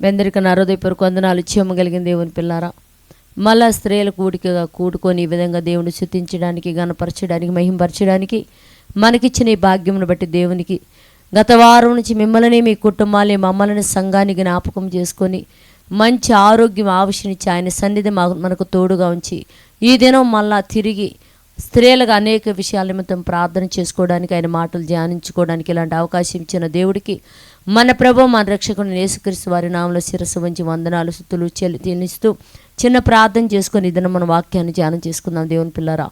వెందరిక నరోదయపూర్వక వందనాలు కలిగిన దేవుని పిల్లారా. మళ్ళా స్త్రీల కూడికగా కూడుకొని ఈ విధంగా దేవుని శుతించడానికి గణపరచడానికి మహింపరచడానికి మనకిచ్చిన ఈ భాగ్యమును బట్టి దేవునికి గత వారం నుంచి మిమ్మల్ని మీ కుటుంబాన్ని మమ్మల్ని సంఘాన్ని జ్ఞాపకం చేసుకొని మంచి ఆరోగ్యం ఆవశ్యనిచ్చి ఆయన సన్నిధి మా మనకు తోడుగా ఉంచి ఈ దినం మళ్ళా తిరిగి స్త్రీలకు అనేక విషయాల నిమిత్తం ప్రార్థన చేసుకోవడానికి ఆయన మాటలు ధ్యానించుకోవడానికి ఇలాంటి అవకాశం ఇచ్చిన దేవుడికి మన ప్రభు మన రక్షకుని యేసుక్రీస్తు వారి నామంలో శిరస్సు వంచి వందనాలు సుత్తులు చెల్లి చిన్న ప్రార్థన చేసుకొని ఇదన మన వాక్యాన్ని ధ్యానం చేసుకుందాం దేవుని పిల్లరా.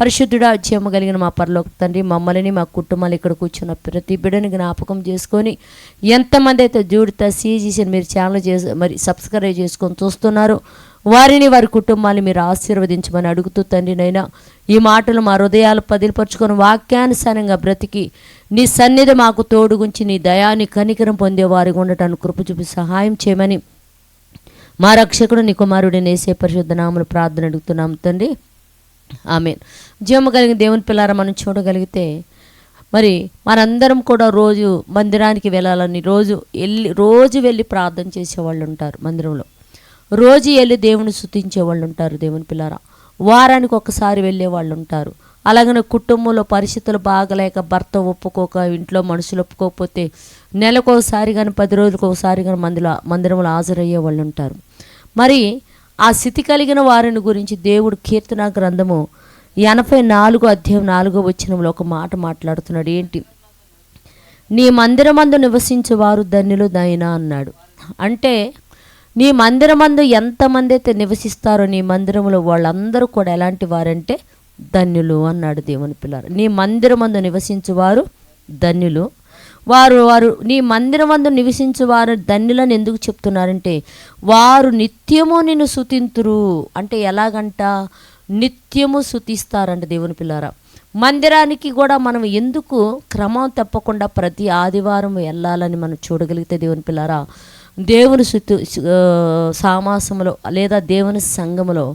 పరిశుద్ధుడా అధ్యయమ కలిగిన మా పరలోక తండ్రి మమ్మల్ని మా కుటుంబాలు ఇక్కడ కూర్చున్న ప్రతి బిడ్డని జ్ఞాపకం చేసుకొని ఎంతమంది అయితే జూడిత సీజీసీని మీరు ఛానల్ చేసి మరి సబ్స్క్రైబ్ చేసుకొని చూస్తున్నారు వారిని వారి కుటుంబాన్ని మీరు ఆశీర్వదించమని అడుగుతూ తండ్రినైనా ఈ మాటలు మా హృదయాలు పదిలిపరుచుకొని వాక్యానుసారంగా బ్రతికి నీ సన్నిధి మాకు తోడుగుంచి నీ దయాన్ని కనికరం పొందేవారిగా ఉండటానికి కృప చూపి సహాయం చేయమని మా రక్షకుడు నీ కుమారుడి నేసే పరిశుద్ధ నామను ప్రార్థన అడుగుతున్నాం తండ్రి. ఆమె జీవము కలిగిన దేవుని పిల్లారా మనం చూడగలిగితే మరి మనందరం కూడా రోజు మందిరానికి వెళ్ళాలని రోజు వెళ్ళి రోజు వెళ్ళి ప్రార్థన చేసేవాళ్ళు ఉంటారు మందిరంలో. రోజు వెళ్ళి దేవుని స్థుతించే వాళ్ళు ఉంటారు దేవుని పిల్లారా. వారానికి ఒకసారి వెళ్ళే వాళ్ళు ఉంటారు. అలాగనే కుటుంబంలో పరిస్థితులు బాగలేక భర్త ఒప్పుకోక ఇంట్లో మనుషులు ఒప్పుకోకపోతే నెలకోసారి కానీ పది రోజులకు ఒకసారి కానీ మందిలో మందిరంలో హాజరయ్యే వాళ్ళు ఉంటారు. మరి ఆ స్థితి కలిగిన వారిని గురించి దేవుడు కీర్తన గ్రంథము ఎనభై నాలుగు అధ్యాయం నాలుగో వచ్చినంలో ఒక మాట మాట్లాడుతున్నాడు. ఏంటి? నీ మందిరమందు నివసించేవారు ధన్యులు దైనా అన్నాడు. అంటే నీ మందిరమందు ఎంతమంది అయితే నివసిస్తారో నీ మందిరంలో వాళ్ళందరూ కూడా ఎలాంటి వారంటే ధన్యులు అన్నాడు దేవుని పిల్లలు. నీ మందిరమందు నివసించువారు ధన్యులు. వారు వారు నీ మందిరమందు నివసించువారు ధన్యులని ఎందుకు చెప్తున్నారంటే వారు నిత్యము నిన్ను సుతింతురు అంటే ఎలాగంట? నిత్యము సుతిస్తారంట దేవుని పిల్లారా. మందిరానికి కూడా మనం ఎందుకు క్రమం తప్పకుండా ప్రతి ఆదివారం వెళ్ళాలని మనం చూడగలిగితే దేవుని పిల్లారా? దేవుని శుతి సామాసములో లేదా దేవుని సంఘములో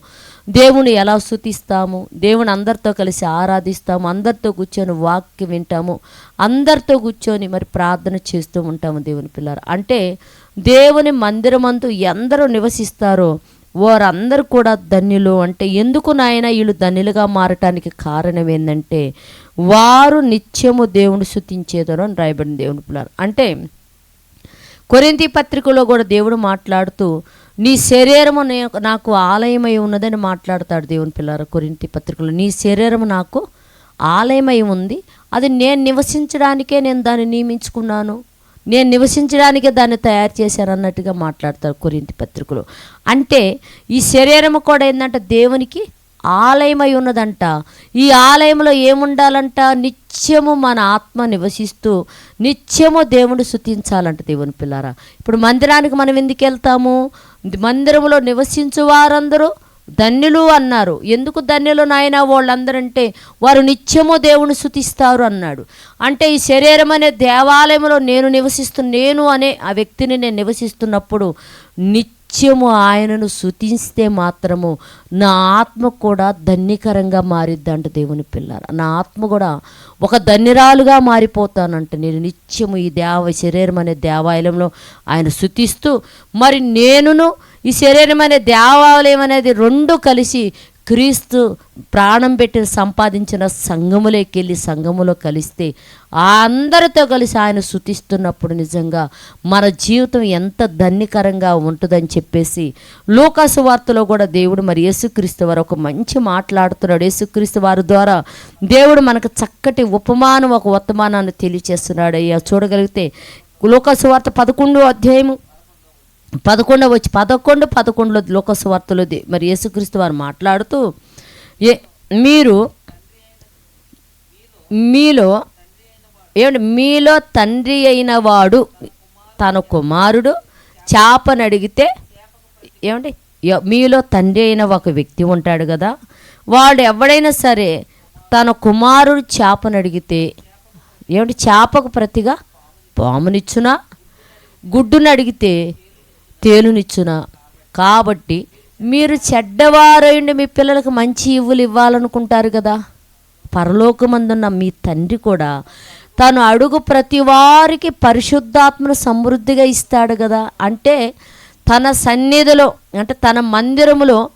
దేవుని ఎలా స్థుతిస్తాము? దేవుని అందరితో కలిసి ఆరాధిస్తాము. అందరితో కూర్చొని వాక్యం వింటాము. అందరితో కూర్చొని మరి ప్రార్థన చేస్తూ ఉంటాము దేవుని పిల్లలు. అంటే దేవుని మందిరమందు ఎందరూ నివసిస్తారో వారందరూ కూడా ధన్యులు. అంటే ఎందుకు నాయన వీళ్ళు ధన్యులుగా మారటానికి కారణం ఏంటంటే వారు నిత్యము దేవుని శుతించేదరు అని రాయబడిన దేవుని పిల్లలు. అంటే కొరింతి పత్రికలో కూడా దేవుడు మాట్లాడుతూ నీ శరీరము నాకు ఆలయమై ఉన్నదని మాట్లాడతాడు దేవుని పిల్లల కొరింటి పత్రికలో. నీ శరీరము నాకు ఆలయమై ఉంది. అది నేను నివసించడానికే నేను దాన్ని నియమించుకున్నాను. నేను నివసించడానికే దాన్ని తయారు చేశాను అన్నట్టుగా మాట్లాడతారు కొరింటి పత్రికలు. అంటే ఈ శరీరము కూడా ఏంటంటే దేవునికి ఆలయమై ఉన్నదంట. ఈ ఆలయంలో ఏముండాలంట? నిత్యము మన ఆత్మ నివసిస్తూ నిత్యము దేవుడు శుతించాలంట దేవుని పిల్లారా. ఇప్పుడు మందిరానికి మనం ఎందుకు వెళ్తాము? మందిరంలో నివసించు వారందరూ ధన్యులు అన్నారు. ఎందుకు ధన్యులు నాయన? వాళ్ళందరంటే వారు నిత్యము దేవుని శుతిస్తారు అన్నాడు. అంటే ఈ శరీరం అనే దేవాలయంలో నేను నివసిస్తు నేను అనే ఆ వ్యక్తిని నేను నివసిస్తున్నప్పుడు నిత్యము ఆయనను శుతిస్తే మాత్రము నా ఆత్మ కూడా ధన్యకరంగా మారిద్దంట దేవుని పిల్లల. నా ఆత్మ కూడా ఒక ధన్యరాలుగా మారిపోతానంట. నేను నిత్యము ఈ దేవ శరీరం అనే దేవాలయంలో ఆయన శుతిస్తూ మరి నేనును ఈ శరీరం అనే దేవాలయం అనేది రెండు కలిసి క్రీస్తు ప్రాణం పెట్టి సంపాదించిన సంఘములోకి వెళ్ళి సంఘములో కలిస్తే ఆ అందరితో కలిసి ఆయన శుతిస్తున్నప్పుడు నిజంగా మన జీవితం ఎంత ధన్యకరంగా ఉంటుందని చెప్పేసి లోకాసు వార్తలో కూడా దేవుడు మరి యేసుక్రీస్తు వారు ఒక మంచి మాట్లాడుతున్నాడు. యేసుక్రీస్తు వారి ద్వారా దేవుడు మనకు చక్కటి ఉపమానం ఒక వర్తమానాన్ని తెలియచేస్తున్నాడు. అయ్యా చూడగలిగితే లోకాసు వార్త పదకొండు అధ్యాయము పదకొండవ వచ్చి పదకొండు పదకొండులో లోకస్వార్తలో మరి యేసుక్రీస్తు వారు మాట్లాడుతూ ఏ మీరు మీలో ఏమండి మీలో తండ్రి అయిన వాడు తన కుమారుడు చేపను అడిగితే ఏమండి మీలో తండ్రి అయిన ఒక వ్యక్తి ఉంటాడు కదా వాడు ఎవడైనా సరే తన కుమారుడు చేపను అడిగితే ఏమిటి చేపకు ప్రతిగా పామునిచ్చునా? గుడ్డును అడిగితే తేలునిచ్చునా? కాబట్టి మీరు చెడ్డవారైండి మీ పిల్లలకు మంచి ఇవ్వులు ఇవ్వాలనుకుంటారు కదా. పరలోకమందున్న మీ తండ్రి కూడా తను అడుగు ప్రతి వారికి పరిశుద్ధాత్మను సమృద్ధిగా ఇస్తాడు కదా. అంటే తన సన్నిధిలో అంటే తన మందిరములో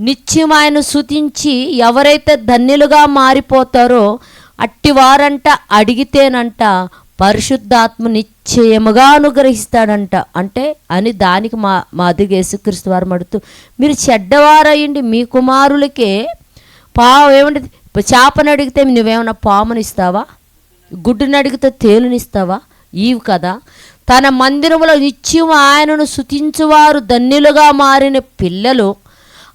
నిత్యం ఆయన శుతించి ఎవరైతే ధన్యులుగా మారిపోతారో అట్టి వారంట అడిగితేనంట పరిశుద్ధాత్మ నిశ్చయముగా అనుగ్రహిస్తాడంట. అంటే అని దానికి మా మా అదిగా యేసుక్రీస్తు వారు మడుతూ మీరు చెడ్డవారయ్యండి మీ కుమారులకే పా ఏమంటే చేపను అడిగితే నువ్వేమన్నా పామును ఇస్తావా గుడ్డుని అడిగితే తేలునిస్తావా? ఈవు కదా. తన మందిరములో నిత్యం ఆయనను శుతించువారు ధన్యులుగా మారిన పిల్లలు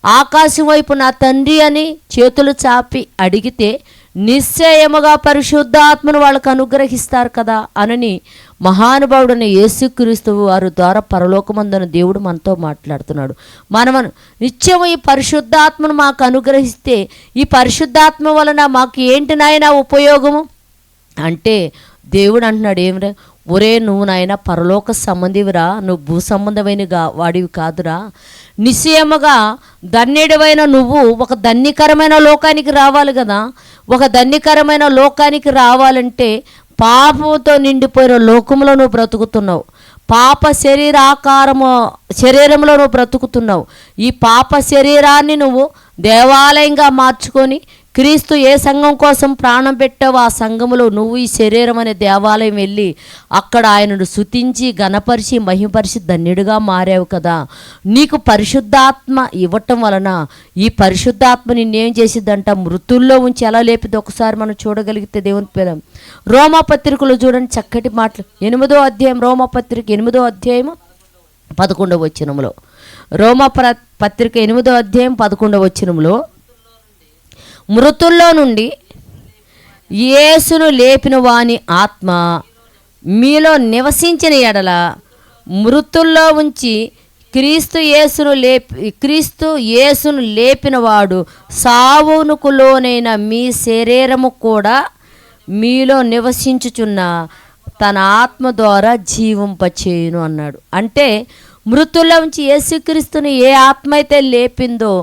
ఆకాశం వైపు నా తండ్రి అని చేతులు చాపి అడిగితే నిశ్చయముగా పరిశుద్ధాత్మను వాళ్ళకు అనుగ్రహిస్తారు కదా అనని మహానుభావుడైన యేసుక్రీస్తు వారి ద్వారా పరలోకమందున దేవుడు మనతో మాట్లాడుతున్నాడు. మనము నిత్యము ఈ పరిశుద్ధాత్మను మాకు అనుగ్రహిస్తే ఈ పరిశుద్ధాత్మ వలన మాకు ఏంటి నాయన ఉపయోగము? అంటే దేవుడు అంటున్నాడు ఏమిరా? ఒరే నువ్వు నాయన పరలోక సంబంధివిరా నువ్వు భూ సంబంధమైనగా వాడివి కాదురా. నిశ్చయముగా ధన్యుడివైన నువ్వు ఒక ధన్యకరమైన లోకానికి రావాలి కదా. ఒక ధన్యకరమైన లోకానికి రావాలంటే పాపంతో నిండిపోయిన లోకంలో నువ్వు బ్రతుకుతున్నావు. పాప శరీరాకారము శరీరంలో నువ్వు బ్రతుకుతున్నావు. ఈ పాప శరీరాన్ని నువ్వు దేవాలయంగా మార్చుకొని క్రీస్తు ఏ సంఘం కోసం ప్రాణం పెట్టావో ఆ సంఘములో నువ్వు ఈ శరీరం అనే దేవాలయం వెళ్ళి అక్కడ ఆయనను శుతించి గణపరిచి మహిమపరిచి ధన్యుడిగా మారావు కదా. నీకు పరిశుద్ధాత్మ ఇవ్వటం వలన ఈ పరిశుద్ధాత్మ నిన్నేం చేసిద్దంట? మృతుల్లో ఉంచి ఎలా లేపిది ఒకసారి మనం చూడగలిగితే దేవుని పేరు. రోమపత్రికలో చూడండి చక్కటి మాటలు. ఎనిమిదో అధ్యాయం రోమపత్రిక ఎనిమిదో అధ్యాయము పదకొండవ వచ్చినములో రోమ ప్ర- పత్రిక ఎనిమిదో అధ్యాయం పదకొండవ వచ్చినములో మృతుల్లో నుండి యేసును లేపిన వాని ఆత్మ మీలో నివసించిన ఎడల మృతుల్లో ఉంచి క్రీస్తు యేసును లేపి క్రీస్తు యేసును లేపినవాడు సావునుకు లోనైన మీ శరీరము కూడా మీలో నివసించుచున్న తన ఆత్మ ద్వారా జీవింపచేయును అన్నాడు. అంటే మృతుల్లో ఉంచి యేసుక్రీస్తుని ఏ ఆత్మ అయితే లేపిందో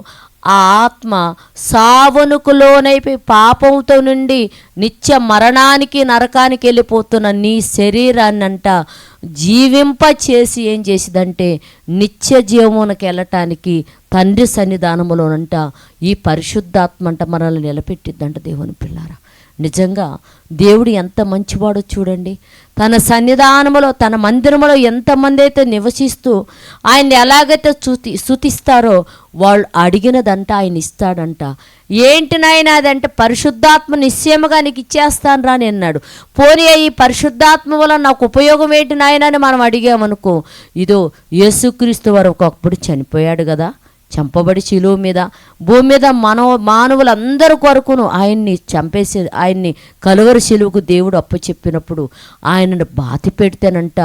ఆ ఆత్మ సావనుకు లోనైపోయి పాపంతో నుండి నిత్య మరణానికి నరకానికి వెళ్ళిపోతున్న నీ శరీరాన్నంట జీవింప చేసి ఏం చేసిదంటే నిత్య జీవమునకు వెళ్ళటానికి తండ్రి సన్నిధానములోనంట ఈ పరిశుద్ధాత్మ అంట మనల్ని నిలబెట్టిద్దంట దేవుని పిల్లారా. నిజంగా దేవుడు ఎంత మంచివాడో చూడండి. తన సన్నిధానములో తన మందిరములో ఎంతమంది అయితే నివసిస్తూ ఆయన్ని ఎలాగైతే స్తుతి స్థుతిస్తారో వాళ్ళు అడిగినదంట ఆయన ఇస్తాడంట. ఏంటి నాయన అదంటే పరిశుద్ధాత్మ నిశ్చయముగా నీకు ఇచ్చేస్తాను రా అన్నాడు. పోనీ ఈ పరిశుద్ధాత్మ వల్ల నాకు ఉపయోగం ఏంటి నాయన అని మనం అడిగామనుకో ఇదో యేసుక్రీస్తు వారు ఒకప్పుడు చనిపోయాడు కదా. చంపబడి శిలువు మీద భూమి మీద మనో మానవులందరి కొరకును ఆయన్ని చంపేసి ఆయన్ని కలువరి శిలువుకు దేవుడు అప్పు చెప్పినప్పుడు ఆయనను బాతి పెడితేనంట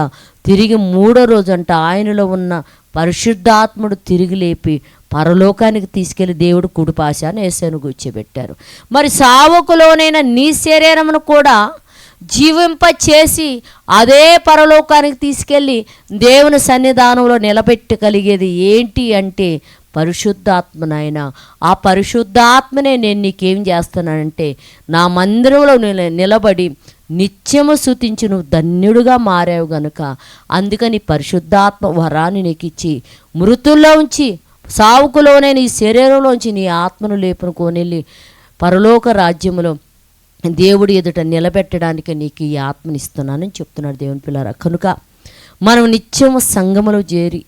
తిరిగి మూడో రోజంట ఆయనలో ఉన్న పరిశుద్ధాత్ముడు తిరిగి లేపి పరలోకానికి తీసుకెళ్ళి దేవుడు కుడిపాశాను వేసాను కూర్చోబెట్టారు. మరి సావకులోనైన నీ శరీరమును కూడా జీవింప చేసి అదే పరలోకానికి తీసుకెళ్ళి దేవుని సన్నిధానంలో నిలబెట్టగలిగేది ఏంటి అంటే పరిశుద్ధాత్మనాయన ఆ పరిశుద్ధాత్మనే నేను నీకేం చేస్తున్నానంటే నా మందిరంలో నిల- నిలబడి నిత్యము శుతించి నువ్వు ధన్యుడుగా మారావు గనుక. అందుకని పరిశుద్ధాత్మ వరాన్ని నీకు ఇచ్చి మృతుల్లో ఉంచి సావుకులోనే నీ శరీరంలోంచి నీ ఆత్మను లేపును కోనెళ్ళి పరలోక రాజ్యములో దేవుడి ఎదుట నిలబెట్టడానికి నీకు ఈ ఆత్మనిస్తున్నానని చెప్తున్నాడు దేవుని పిల్లరా. కనుక మనం నిత్యము సంగములో చేరి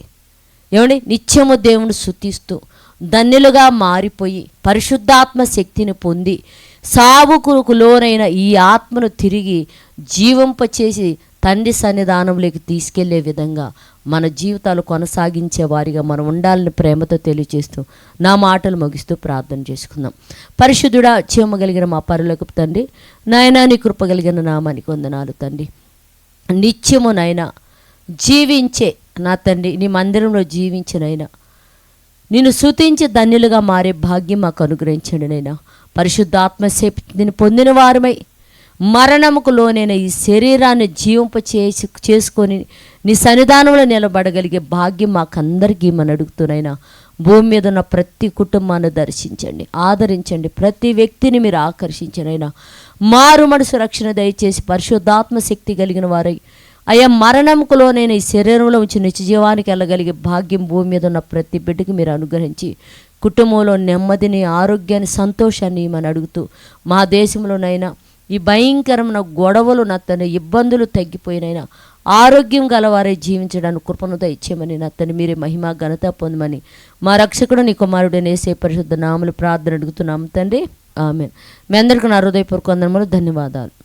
ఏమండి? నిత్యము దేవుని శుతిస్తూ ధన్యులుగా మారిపోయి పరిశుద్ధాత్మ శక్తిని పొంది సావుకు లోనైన ఈ ఆత్మను తిరిగి జీవింపచేసి తండ్రి సన్నిధానంలోకి తీసుకెళ్ళే విధంగా మన జీవితాలు కొనసాగించే వారిగా మనం ఉండాలని ప్రేమతో తెలియజేస్తూ నా మాటలు ముగిస్తూ ప్రార్థన చేసుకుందాం. పరిశుద్ధుడా చేయమగలిగిన మా పరులకు తండ్రి నాయనా నీ కృపగలిగిన నామానికి వందనాలు తండ్రి. నిత్యము నాయన జీవించే నా తండ్రి నీ మందిరంలో జీవించినైనా నిన్ను సుతించి ధన్యులుగా మారే భాగ్యం మాకు అనుగ్రహించండి నైనా పరిశుద్ధాత్మ శక్తిని పొందిన వారమై మరణముకు లోనైన ఈ శరీరాన్ని జీవింప చేసి చేసుకొని నీ సన్నిధానంలో నిలబడగలిగే భాగ్యం మాకందరికీ మన అడుగుతున్నాయినా భూమి మీద ఉన్న ప్రతి కుటుంబాన్ని దర్శించండి ఆదరించండి. ప్రతి వ్యక్తిని మీరు ఆకర్షించనైనా మారు మనసు రక్షణ దయచేసి పరిశుద్ధాత్మ శక్తి కలిగిన వారై అయ్యా మరణముకులో నేను ఈ శరీరంలో ఉంచి నిత్యజీవానికి వెళ్ళగలిగే భాగ్యం భూమి మీద ఉన్న ప్రతి బిడ్డకి మీరు అనుగ్రహించి కుటుంబంలో నెమ్మదిని ఆరోగ్యాన్ని సంతోషాన్ని మనం అడుగుతూ మా దేశంలోనైనా ఈ భయంకరమైన గొడవలు నా తన ఇబ్బందులు తగ్గిపోయినైనా ఆరోగ్యం గలవారే జీవించడానికి కృపను దయచేయమని నా తను మీరే మహిమ ఘనత పొందమని మా రక్షకుడు నీ కుమారుడు నేసే పరిశుద్ధ నామలు ప్రార్థన అడుగుతున్నాము తండ్రి. ఆమె మీ అందరికీ నా హృదయపూర్వక వందనములు ధన్యవాదాలు.